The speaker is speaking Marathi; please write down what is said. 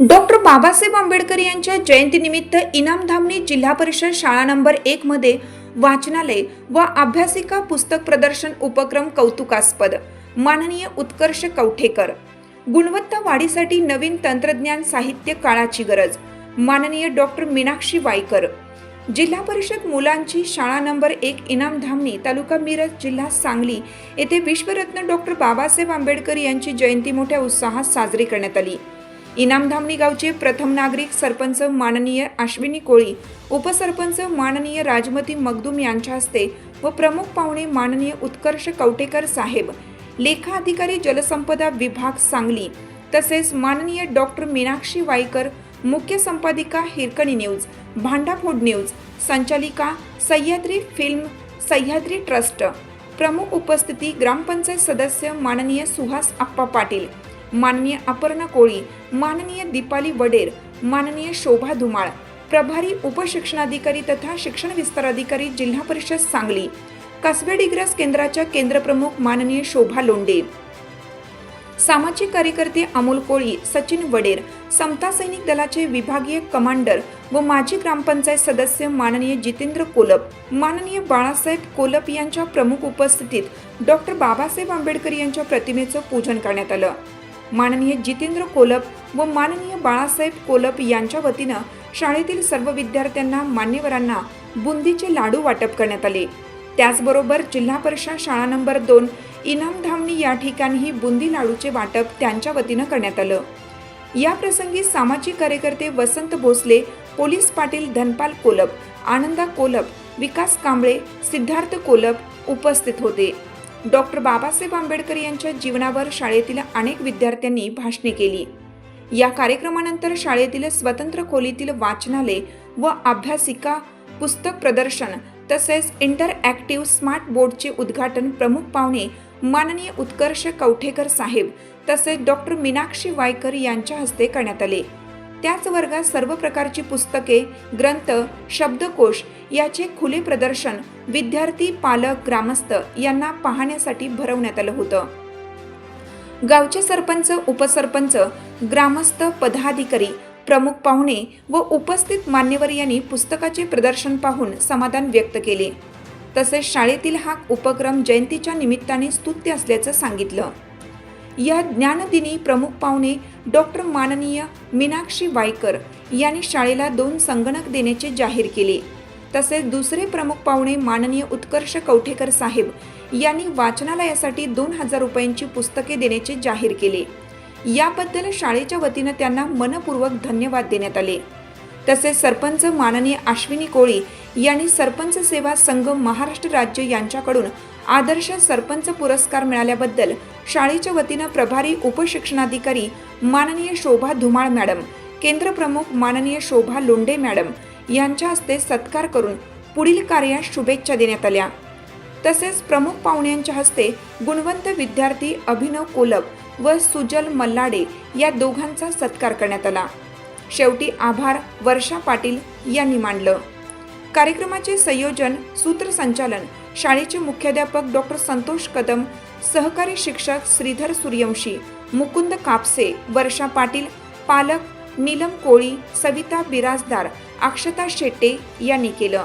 डॉक्टर बाबासाहेब आंबेडकर यांच्या जयंतीनिमित्त इनामधामनी जिल्हा परिषद शाळा नंबर एक मध्ये वाचनालय व अभ्यासिका पुस्तक प्रदर्शन उपक्रम कौतुकास्पद. माननीय उत्कर्ष कवठेकर. गुणवत्ता वाढीसाठी नवीन तंत्रज्ञान साहित्य काळाची गरज माननीय डॉक्टर मीनाक्षी वाईकर. जिल्हा परिषद मुलांची शाळा नंबर एक इनामधामनी तालुका मिरज जिल्हा सांगली येथे विश्वरत्न डॉक्टर बाबासाहेब आंबेडकर यांची जयंती मोठ्या उत्साहात साजरी करण्यात आली. इनामधामणी गावचे प्रथम नागरिक सरपंच माननीय अश्विनी कोळी उपसरपंच माननीय राजमती मगदूम यांच्या हस्ते व प्रमुख पाहुणे माननीय उत्कर्ष कवटेकर साहेब लेखा अधिकारी जलसंपदा विभाग सांगली तसेच माननीय डॉक्टर मीनाक्षी वाईकर मुख्य संपादिका हिरकणी न्यूज भांडाफोड न्यूज संचालिका सह्याद्री फिल्म सह्याद्री ट्रस्ट. प्रमुख उपस्थिती ग्रामपंचायत सदस्य माननीय सुहास आप्पा पाटील माननीय अपर्णा कोळी माननीय दीपाली वडेर माननीय शोभा धुमाळ प्रभारी उपशिक्षणाधिकारी तथा शिक्षण विस्तार अधिकारी जिल्हा परिषद सांगली. कसबे डिग्रस केंद्राच्या केंद्रप्रमुख माननीय शोभा लोंडे. सामाजिक कार्यकर्ते अमोल कोळी सचिन वडेर समता सैनिक दलाचे विभागीय कमांडर व माजी ग्रामपंचायत सदस्य माननीय जितेंद्र कोलप माननीय बाळासाहेब कोलप यांच्या प्रमुख उपस्थितीत डॉक्टर बाबासाहेब आंबेडकर यांच्या प्रतिमेचं पूजन करण्यात आलं. माननीय जितेंद्र कोलप व माननीय बाळासाहेब कोलप यांच्या वतीनं शाळेतील सर्व विद्यार्थ्यांना मान्यवरांना बुंदीचे लाडू वाटप करण्यात आले. त्याचबरोबर जिल्हा परिषद शाळा नंबर दोन इनामधामणी या ठिकाणीही बुंदी लाडूचे वाटप त्यांच्या वतीनं करण्यात आलं. या प्रसंगी सामाजिक कार्यकर्ते वसंत भोसले पोलीस पाटील धनपाल कोलप आनंदा कोलप विकास कांबळे सिद्धार्थ कोलप उपस्थित होते. डॉक्टर बाबासाहेब आंबेडकर यांच्या जीवनावर शाळेतील अनेक विद्यार्थ्यांनी भाषणे केली. या कार्यक्रमानंतर शाळेतील स्वतंत्र खोलीतील वाचनालय व अभ्यासिका पुस्तक प्रदर्शन तसेच इंटरॲक्टिव्ह स्मार्ट बोर्डचे उद्घाटन प्रमुख पाहुणे माननीय उत्कर्ष कवठेकर साहेब तसेच डॉक्टर मीनाक्षी वायकर यांच्या हस्ते करण्यात आले. त्याच वर्गात सर्व प्रकारची पुस्तके ग्रंथ शब्दकोश याचे खुले प्रदर्शन विद्यार्थी पालक ग्रामस्थ यांना पाहण्यासाठी भरवण्यात आलं होतं. गावचे सरपंच उपसरपंच ग्रामस्थ पदाधिकारी प्रमुख पाहुणे व उपस्थित मान्यवर यांनी पुस्तकाचे प्रदर्शन पाहून समाधान व्यक्त केले. तसेच शाळेतील हा उपक्रम जयंतीच्या निमित्ताने स्तुत्य असल्याचं सांगितलं. या ज्ञानदिनी प्रमुख पाहुणे डॉक्टर माननीय मीनाक्षी वायकर यांनी शाळेला दोन संगणक देण्याचे जाहीर केले. तसेच दुसरे प्रमुख पाहुणे माननीय उत्कर्ष कवठेकर साहेब यांनी वाचनालयासाठी दोन हजार रुपयांची पुस्तके देण्याचे जाहीर केले. याबद्दल शाळेच्या वतीनं त्यांना मनपूर्वक धन्यवाद देण्यात आले. तसेच सरपंच माननीय अश्विनी कोळी यांनी सरपंच सेवा संघ महाराष्ट्र राज्य यांच्याकडून आदर्श सरपंच पुरस्कार मिळाल्याबद्दल शाळेच्या वतीनं प्रभारी उपशिक्षणाधिकारी माननीय शोभा धुमाळ मॅडम केंद्रप्रमुख माननीय शोभा लोंडे मॅडम यांच्या हस्ते सत्कार करून पुढील कार्यास शुभेच्छा देण्यात आल्या. तसेच प्रमुख पाहुण्यांच्या हस्ते गुणवंत विद्यार्थी अभिनव कोलप व सुजल मल्लाडे या दोघांचा सत्कार करण्यात आला. शेवटी आभार वर्षा पाटील यांनी मांडलं कार्यक्रमाचे संयोजन सूत्रसंचालन शाळेचे मुख्याध्यापक डॉक्टर संतोष कदम सहकारी शिक्षक श्रीधर सूर्यवंशी मुकुंद कापसे वर्षा पाटील पालक नीलम कोळी सविता बिराजदार अक्षता शेट्टे यांनी केलं.